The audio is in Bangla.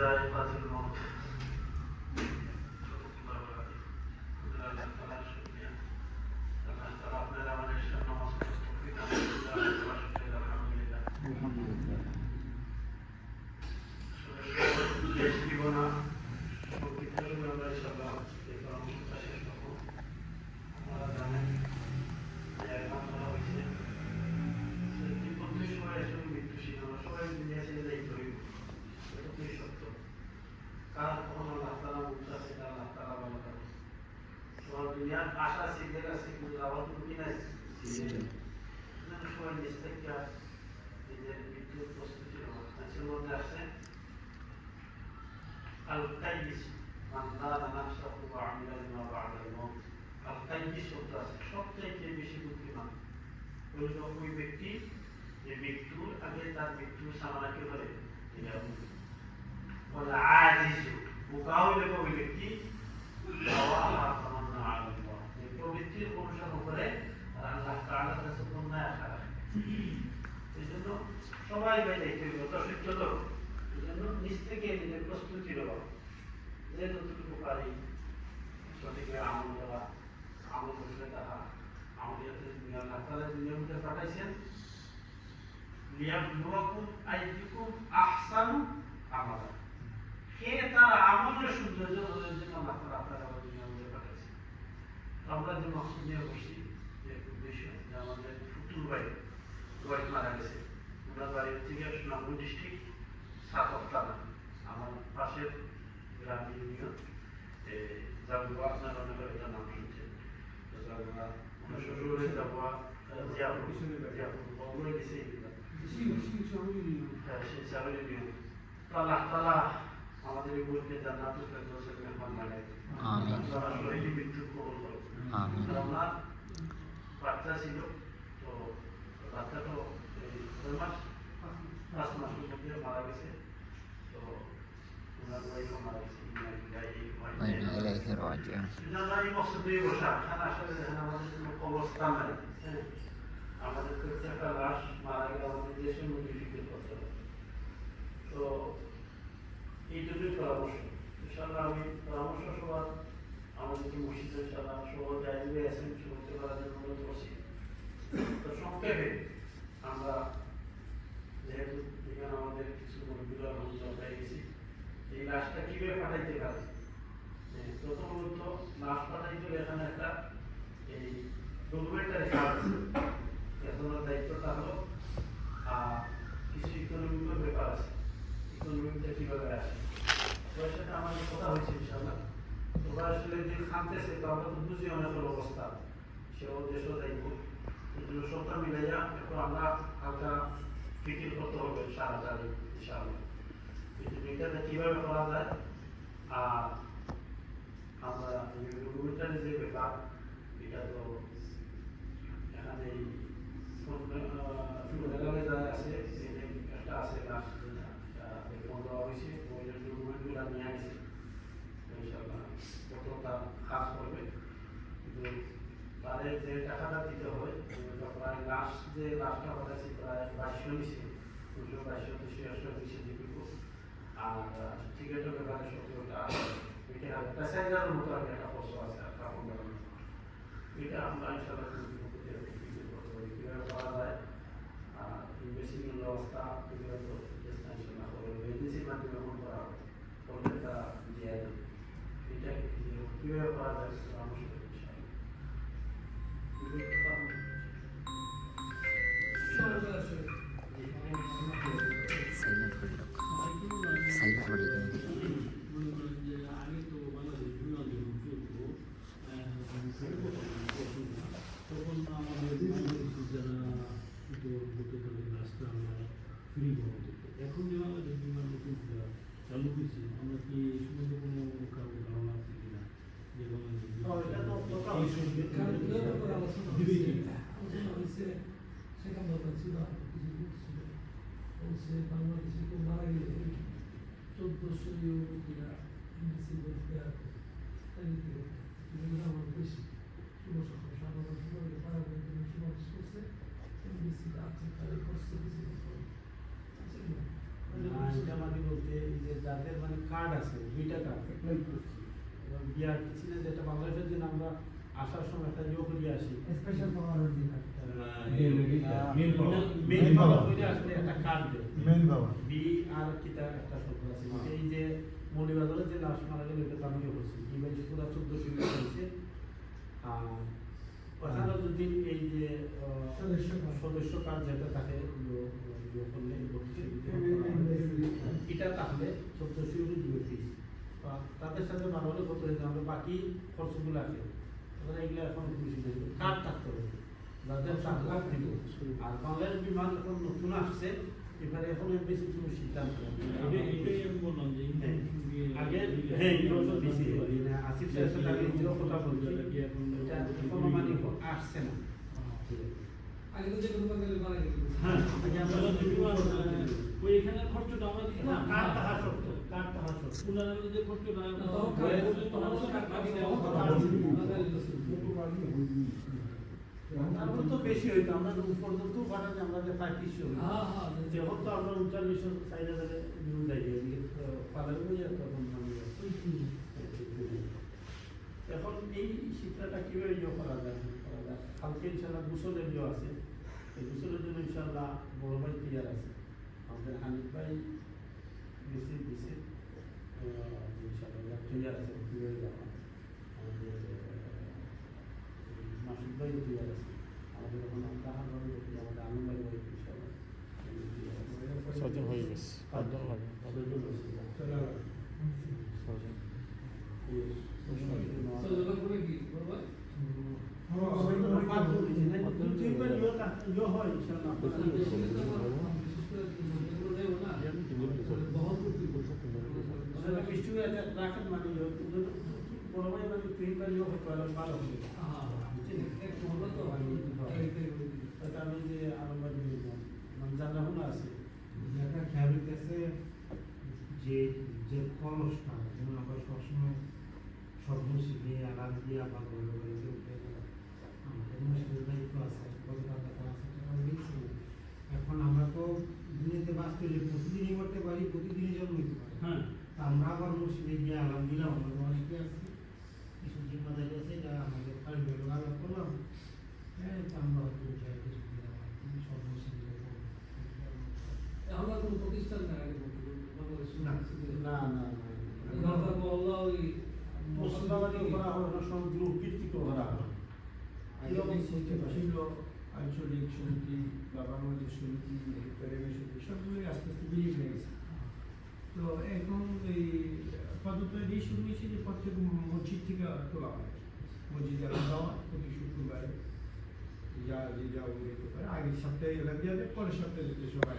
যায় সকল ইন্সপেক্টর নিজের মৃত্যুর প্রস্তুতি গ্রহণ করেছেন মধ্যে আছে। আলকাইস, মান্দার নাফসাহ ওয়া আমালান মা বাদাল মউত আলকাইস শব্দ আছে সবচেয়ে বেশি বুদ্ধিমান। হইল ওই ব্যক্তি, যে মৃত্যুর আগে তার মৃত্যুর সামনাকে করে বলে? আজিজু বোকা হইলে ওই ব্যক্তি সবাই যত সহ্য তো জন্য নিজ থেকে নিজের প্রস্তুতি যে যতটুকু পারি সঠিক আমল দেওয়া আমল করলে তাহা আমাদের আল্লাহ আহসানু আমালা কে তার আমলের সৌন্দর্য বোঝার জন্য আল্লাহ আপনারা মধ্যে পাঠাইছেন আমরা যে মকসুদ বসি যে যে আমাদের মারা গেছে। ওনার বাড়ি থেকে সুনামপুর ডিস্ট্রিক্ট সাতক থানা আমার পাশের গ্রাম ইউনিয়ন জাবুয়া আপনার অনেক এটা নাম শুনছেন। তো জাবুয়া ওনার শ্বশুরের জাবুয়া জিয়াপুর জিয়াপুর বগুড়া গেছে। হ্যাঁ সে চাকরি নিয়ম তো তালা আমাদের বইকে জান্নাতুল ফেরদৌসের মেহমান বানায় আমিন। আল্লাহ শহীদ মৃত্যু কবুল করুন আমিন। আমার বাচ্চা ছিল তো বাচ্চা তো মাস। মারা গেছে তো ওনার মারা গেছে আমাদের প্রত্যেকটা মারা গেলে আমাদের দেশের মধ্যে বিক্রি তো এই জন্যই পরামর্শ। এই লাশটা কীভাবে পাঠাইতে পারে? প্রথমত লাশ পাঠাইতে এখানে একটা এই ডকুমেন্টারি কাজ আছে। এখন দায়িত্বটা হলো আর কিছু ইকোনমিক্যাল ব্যাপার আছে। ইকোনমিকটা কীভাবে আসে? সাথে আমাদের কথা হয়েছে ইনশাল্লাহ তোমরা আসলে যে খানতেছে, তো আমরা তো বুঝি অনেক অবস্থা। সেও দেশও দায়িত্ব এগুলো সবটা মিলে যা এখন আমরা হালকা ফিকির করতে হবে সারা ইনশাআল্লাহ। এটাতে কীভাবে করা যায়, আর আমরা ডকুমেন্টারি যে ব্যাপার এটা তো এখানে ফুটবলে যা আছে একটা আছে লাস্ট ফোন দেওয়া হয়েছে ওই ডকুমেন্টগুলো নিয়ে আসছে। ইনশাআল্লাহ কত তার কাজ করবে। কিন্তু তাদের যে টাকাটা দিতে হয় প্রায় লাস্ট যে লাস্টটা পাঠাচ্ছি প্রায় বাইশশো নিচ্ছে দুশো বাইশশো, দুশো একশো দুশো দিব আর টিকিটের ব্যাপারে এটা প্যাসেঞ্জারের মতো আর একটা খরচ আছে কাপড় এটা আমরা ইনশাআল্লাহ কীভাবে করা যায়, আর ইনভেস্টিংয়ের ব্যবস্থা, কীভাবে মাধ্যমে এখন করা হবে করলে তারা যায় সেখানে ছিল কিছু ছিল বলছে বাংলাদেশে কেউ মারা গেলে চোদ্দশো ইউরোপীরা এমবিসি বলতে আমার বেশি সকাল সাধারণ সুন্দর তারা কিন্তু সুপারিশ করছে এমবিসি আছে তাদের করছে কিছু বলতে যে যাদের মানে কার্ড আছে দুইটা কার্ড অ্যাপ্লাই করছি এবং বিআরটিসি যেটা বাংলাদেশের জন্য আমরা আসার সময় একটা ইয়ে করে আসি। স্পেশাল পাওয়ার অধিকার মেন পাওয়ার। মেন পাওয়ার করে আসলে একটা কার্ড দেয়। মেন পাওয়ার বি আর কিটা একটা শব্দ আছে। হ্যাঁ। এই যে মৌলিবাজারে যে লাশ মারা গেল এটা আমি হয়েছে আর ওখানে যদি এই যে সদস্য কার্ড। কার্ড যেটা করলে এম- এটা তাহলে ফিস। তাদের সাথে বাড়ালে কত হয়েছে আমরা বাকি খরচগুলো আছে। এগুলো এখন কার্ড থাকতে হবে যাদের টাকা দিব আর বাংলাদেশ বিমান এখন নতুন আসছে এবারে এখন বেশি কোনো আমি যে কথা বলছি এটা কি এখন এটা এখনও মানে আসছে না কোনো খরচটা আমরা দিই না সত্য তো তো তো বেশি তো উপর হ্যাঁ, যখন তো আমরা উনচল্লিশশো চার হাজারে নিয়ে যাই পালার হয়ে তখন এখন এই শিক্ষাটা কীভাবে ইয়ে করা যায় করা যায় কালকে ইনশাল্লাহ গুসলের ইয়ে আছে এই গুসলের জন্য ইনশাল্লাহ বড় ভাই ক্লিয়ার আছে আমাদের হানিফ ভাই আহ, ইনশাল্লাহ ক্লিয়ার আছে যাওয়া আমাদের আহ, ভাই ক্লিয়ার আছে আমাদের ওখানে তাহার আমাদের আনন্দ ভাই ইনশাল্লাহ হয়ে গেছে। হ্যাঁ, একটু হলো তো, এই- এই- যেটা খেয়াল হইতেছে যে যে খরচটা যেমন আমরা সবসময় সর্বশিখে আলাদ দিয়ে আবার বড় বাড়িতে উঠে গেলাম আমাদের দায়িত্ব আছে হাজার টাকা দিচ্ছি এখন আমরা তো দুনিয়াতে বাস করলে প্রতিদিনই প্রতিদিনই জন্ম নিতে পারি। হ্যাঁ। তা আমরা আবার মসজিদে গিয়ে আলাম দিলাম আমরা অনেকে আছি। কিছু জিম্মাদারি আছে যা আমাদের হলো আলাপ করলাম হ্যাঁ তা আমরা হয়তো যাই কিছু দিলাম আর কি সর্বশিখে আমরা কোনো প্রতিষ্ঠান না। না, না না ওই মুসলমানদের করা হয় না সব গ্রুপ ভিত্তিক করা হয়। আঞ্চলিক সমিতি বা বাংলাদেশ সমিতি প্যারামে সমিতি সবগুলোই আস্তে আস্তে বেরিয়ে হয়ে গেছে তো এখন এই আপাতত এই শুরু হয়েছে যে প্রত্যেক মসজিদ থেকে তোলা হয় মসজিদে আলাদা দেওয়া প্রতি শুক্রবারে যা যে যা যেতে পারে আগের সপ্তাহে এলাকা দেওয়া যায় পরের সপ্তাহে যেতে সবাই